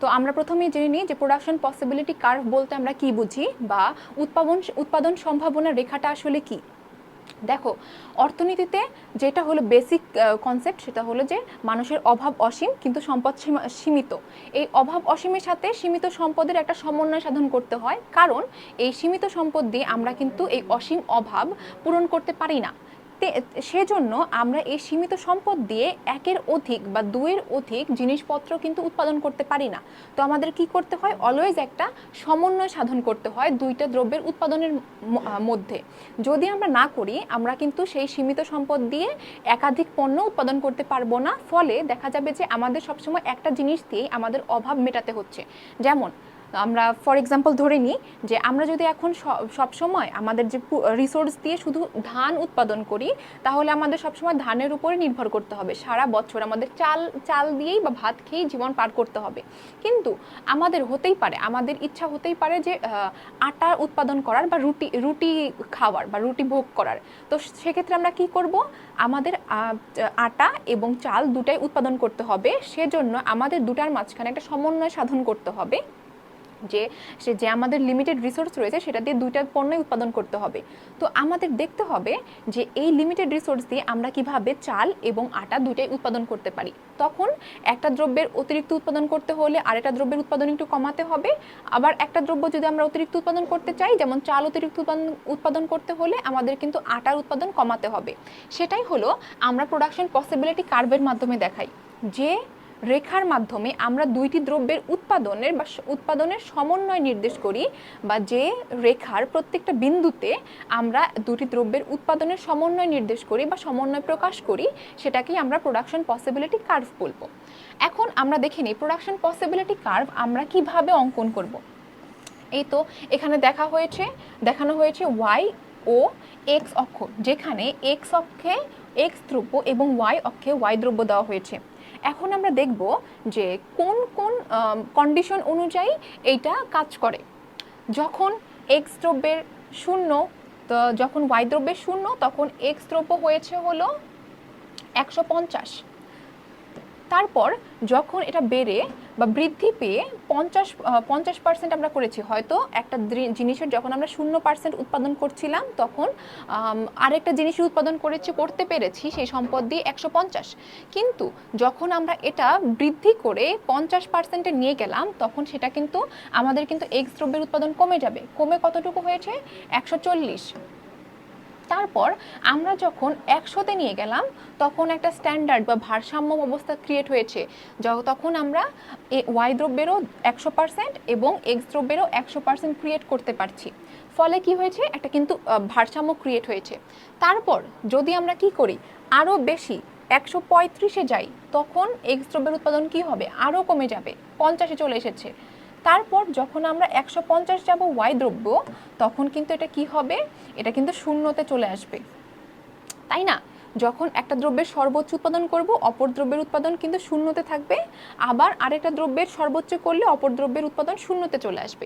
তো আমরা প্রথমেই জেনে নিই যে প্রোডাকশন পসিবিলিটি কার্ভ বলতে আমরা কি বুঝি বা উৎপাদন উৎপাদন সম্ভাবনা রেখাটা আসলে কি? দেখো, অর্থনীতিতে যেটা হলো বেসিক কনসেপ্ট সেটা হলো যে মানুষের অভাব অসীম কিন্তু সম্পদ সীমা- সীমিত। এই অভাব অসীমের সাথে সীমিত সম্পদের একটা সমন্বয় সাধন করতে হয়। কারণ এই সীমিত সম্পদ দিয়ে আমরা কিন্তু এই অসীম অভাব পূরণ করতে পারি না। সেজন্য আমরা এই সীমিত সম্পদ দিয়ে একের অধিক বা দুয়ের অধিক জিনিসপত্র কিন্তু উৎপাদন করতে পারি না। তো আমাদের কি করতে হয়? অলওয়েজ একটা সমন্বয় সাধন করতে হয় দুইটা দ্রব্যের উৎপাদনের মধ্যে। যদি আমরা না করি, আমরা কিন্তু সেই সীমিত সম্পদ দিয়ে একাধিক পণ্য উৎপাদন করতে পারব না। ফলে দেখা যাবে যে আমাদের সবসময় একটা জিনিস দিয়ে আমাদের অভাব মেটাতে হচ্ছে। যেমন আমরা ফর এক্সাম্পল ধরে নিই যে আমরা যদি এখন সব সময় আমাদের যে রিসোর্স দিয়ে শুধু ধান উৎপাদন করি, তাহলে আমাদের সবসময় ধানের উপরে নির্ভর করতে হবে। সারা বছর আমাদের চাল চাল দিয়েই বা ভাত খেয়েই জীবন পার করতে হবে। কিন্তু আমাদের হতেই পারে, আমাদের ইচ্ছা হতেই পারে যে আটা উৎপাদন করার বা রুটি রুটি খাওয়ার বা রুটি ভোগ করার। তো সেক্ষেত্রে আমরা কি করব? আমাদের আটা এবং চাল দুটাই উৎপাদন করতে হবে। সেজন্য আমাদের দুটার মাঝখানে একটা সমন্বয় সাধন করতে হবে। যে সে যে আমাদের লিমিটেড রিসোর্স রয়েছে সেটা দিয়ে দুইটা পণ্যই উৎপাদন করতে হবে। তো আমাদের দেখতে হবে যে এই লিমিটেড রিসোর্স দিয়ে আমরা কীভাবে চাল এবং আটা দুইটাই উৎপাদন করতে পারি। তখন একটা দ্রব্যের অতিরিক্ত উৎপাদন করতে হলে আরেকটা দ্রব্যের উৎপাদন একটু কমাতে হবে। আবার একটা দ্রব্য যদি আমরা অতিরিক্ত উৎপাদন করতে চাই, যেমন চাল অতিরিক্ত উৎপাদন উৎপাদন করতে হলে আমাদের কিন্তু আটার উৎপাদন কমাতে হবে। সেটাই হলো আমরা প্রোডাকশন পসিবিলিটি কার্ভের মাধ্যমে দেখাই। যে রেখার মাধ্যমে আমরা দুইটি দ্রব্যের উৎপাদনের বা উৎপাদনের সমন্বয় নির্দেশ করি বা যে রেখার প্রত্যেকটা বিন্দুতে আমরা দুটি দ্রব্যের উৎপাদনের সমন্বয় নির্দেশ করি বা সমন্বয় প্রকাশ করি, সেটাকেই আমরা প্রোডাকশন পসিবিলিটি কার্ভ বলব। এখন আমরা দেখে নিই প্রোডাকশন পসিবিলিটি কার্ভ আমরা কীভাবে অঙ্কন করব। এই তো এখানে দেখা হয়েছে, দেখানো হয়েছে ওয়াই ও এক্স অক্ষ, যেখানে এক্স অক্ষে এক্স দ্রব্য এবং ওয়াই অক্ষে ওয়াই দ্রব্য দেওয়া হয়েছে। এখন আমরা দেখব যে কোন কোন কন্ডিশন অনুযায়ী এইটা কাজ করে। যখন এক্স দ্রব্যের শূন্য, তো যখন ওয়াই দ্রব্যের শূন্য, তখন এক্স দ্রব্য হয়েছে হলো একশো পঞ্চাশ। তারপর যখন এটা বেড়ে বা বৃদ্ধি পেয়ে পঞ্চাশ পঞ্চাশ পার্সেন্ট আমরা করেছি, হয়তো একটা জিনিসের যখন আমরা শূন্য পার্সেন্ট উৎপাদন করছিলাম, তখন আরেকটা জিনিসের উৎপাদন করেছি, করতে পেরেছি, সেই সম্পদ দিয়ে একশো পঞ্চাশ। কিন্তু যখন আমরা এটা বৃদ্ধি করে পঞ্চাশ পার্সেন্টে নিয়ে গেলাম, তখন সেটা কিন্তু আমাদের কিন্তু এক্স দ্রব্যের উৎপাদন কমে যাবে। কমে কতটুকু হয়েছে? একশো চল্লিশ। তারপর আমরা যখন একশোতে নিয়ে গেলাম, তখন একটা স্ট্যান্ডার্ড বা ভারসাম্য অবস্থা ক্রিয়েট হয়েছে। তখন আমরা এ ওয়াই দ্রব্যেরও একশো পার্সেন্ট এবং এক্স দ্রব্যেরও একশো পার্সেন্ট ক্রিয়েট করতে পারছি। ফলে কি হয়েছে? একটা কিন্তু ভারসাম্য ক্রিয়েট হয়েছে। তারপর যদি আমরা কি করি? আরও বেশি, একশো পঁয়ত্রিশে যাই, তখন এক্স দ্রব্যের উৎপাদন কি হবে? আরও কমে যাবে, পঞ্চাশে চলে এসেছে। তারপর যখন আমরা একশো পঞ্চাশ যাব ওয়াই দ্রব্য, তখন কিন্তু এটা কি হবে? এটা কিন্তু শূন্যতে চলে আসবে। তাই না? যখন একটা দ্রব্যের সর্বোচ্চ উৎপাদন করব, অপর দ্রব্যের উৎপাদন কিন্তু শূন্যতে থাকবে। আবার আরেকটা দ্রব্যের সর্বোচ্চ করলে অপর দ্রব্যের উৎপাদন শূন্যতে চলে আসবে।